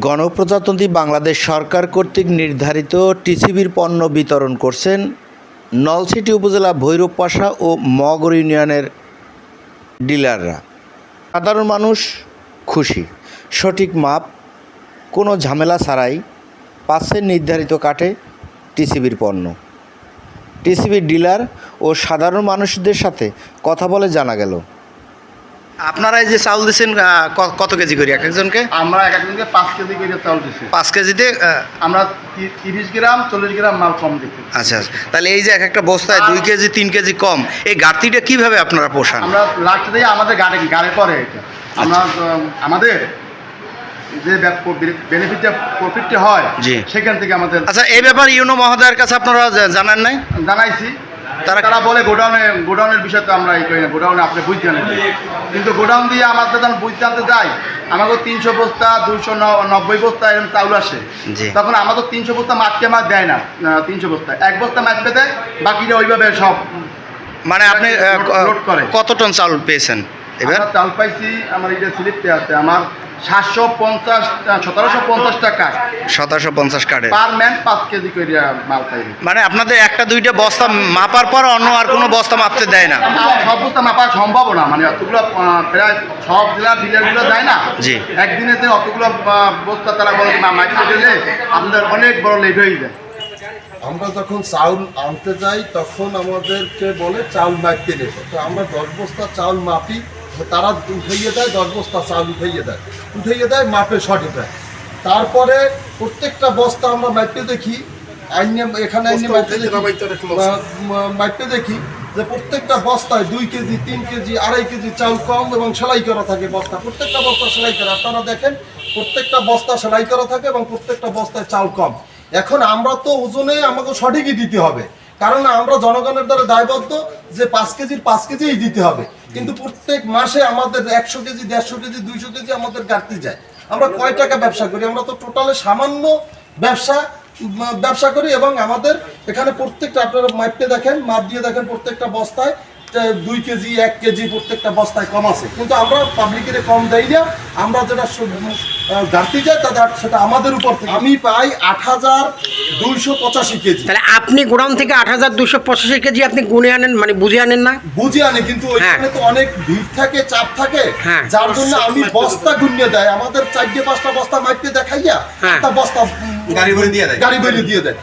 গণপ্রজাতন্ত্রী বাংলাদেশ সরকার কর্তৃক নির্ধারিত টিসিবির পণ্য বিতরণ করছেন নলসিটি উপজেলা ভৈরবপাশা ও মগর ইউনিয়নের ডিলাররা। সাধারণ মানুষ খুশি। সঠিক মাপ, কোনো ঝামেলা ছাড়াই পাচ্ছে নির্ধারিত কাটে টিসিবির পণ্য। টিসিবির ডিলার ও সাধারণ মানুষদের সাথে কথা বলে জানা গেল। আপনারা এই যে চাউল দিচ্ছেন কত কেজি করি? এক একজনকে? আমরা এক একজনকে পাঁচ কেজি করে চাউল দিচ্ছি পাঁচ কেজিতে আমরা তিরিশ গ্রাম চল্লিশ গ্রাম মাল কম দিচ্ছি আচ্ছা আচ্ছা। তাহলে এই যে এক একটা বস্তায় দুই কেজি তিন কেজি কম এই ঘাটতিটা কীভাবে আপনারা পোষান? আমরা লাস্ট দিয়ে আমাদের গাড়ি গাড়ি পরে এটা। আমরা আমাদের যে বেনিফিটটা প্রফিটটা হয় জি। সেখান থেকে আমাদের আচ্ছা এই ব্যাপার ইউনো মহোদয়ের কাছে আপনারা জানান নাই? জানাইছি। তারা- তারা বলে গোডাউনে গোডাউনের বিষয় তো আমরা এই করি না গোডাউনে আপনি বুঝতে জানেন। কিন্তু গোডাউন দিয়ে আমাদের যখন বুঝতে আনতে যাই আমাকে তিনশো বস্তা দুশো নব্বই বস্তা এরকম চাউল আসে। তখন আমাদের তিনশো বস্তা মাছকে মাছ দেয় না তিনশো বস্তা। এক বস্তা মাছকে দেয় বাকিটা ওইভাবে সব মানে আপনি। কত টন চাউল পেয়েছেন? এবার? চাল পাইছি আমার এটা স্লিপতে আছে আমার সাতশো পঞ্চাশ সতেরোশো পঞ্চাশ টাকা সতেরোশো পঞ্চাশ কার্ডে পার ম্যান পাঁচ কেজি করে মাল পাইবে মানে আপনাদের একটা দুইটা বস্তা মাপার পর অন্য আর কোনো বস্তা মাপতে দেয় না। আর সব বস্তা মাপা সম্ভব না মানে অতগুলো প্রায় সব জেলার ডিলারগুলো যায় না। জি। একদিনে যে অতগুলো বস্তা তারা বলে মাইতে গেলে আপনাদের অনেক বড় লেট হয়ে যায়। আমরা যখন চাউল আনতে যাই তখন আমাদেরকে বলে চাউল মাপতে নেবে তো আমরা দশ বস্তা চাউল মাপি তারা উঠাইয়ে দেয় দশ বস্তা চাল উঠাইয়ে দেয়। উঠাইয়ে দেয় মাপে সঠিক দেয়। তারপরে প্রত্যেকটা বস্তা আমরা মাপতে দেখি আইনে এখানে আইনে মাপতে দেখি আহ, ম- মাপতে দেখি যে প্রত্যেকটা বস্তায় দুই কেজি তিন কেজি আড়াই কেজি চাল কম এবং সেলাই করা থাকে বস্তা। প্রত্যেকটা বস্তা সেলাই করা। আপনারা দেখেন প্রত্যেকটা বস্তা সেলাই করা থাকে এবং প্রত্যেকটা বস্তায় চাল কম। এখন আমরা তো ওজনে আমাকে সঠিকই দিতে হবে। কারণ আমরা জনগণের দ্বারা দায়বদ্ধ যে পাঁচ কেজির পাঁচ কেজিই দিতে হবে। কিন্তু প্রত্যেক মাসে আমাদের একশো কেজি, দেড়শো কেজি, দুইশো কেজি আমাদের গাড়তে যায়। আমরা কয় টাকা ব্যবসা করি? আমরা তো টোটালে সামান্য ব্যবসা ব্যবসা করি এবং আমাদের এখানে প্রত্যেকটা, আপনারা মাপতে দেখেন, মাপ দিয়ে দেখেন প্রত্যেকটা বস্তায় দুই কেজি, এক কেজি প্রত্যেকটা বস্তায় কম আছে। কিন্তু আমরা পাবলিকের কম দেই না। আমরা যেটা ঘাটতি যায় তাদের সেটা আমাদের উপর থেকে। আমি পাই আট হাজার দুইশো পঁচাশি কেজি। তাহলে আপনি গোডাউন থেকে আট হাজার দুশো পঁচাশি কেজি আপনি গুনে আনেন মানে বুঝে আনেন না? বুঝে আনে কিন্তু ওইখানে তো অনেক ভিড় থাকে চাপ থাকে। হ্যাঁ। যার জন্য আমি বস্তা গুনিয়ে দেয়। আমাদের চারটে পাঁচটা বস্তা মাইপে দেখাইয়া হ্যাঁ। একটা বস্তা গাড়ি ভরে দিয়ে দেয়। গাড়ি ভরে দিয়ে দেয়।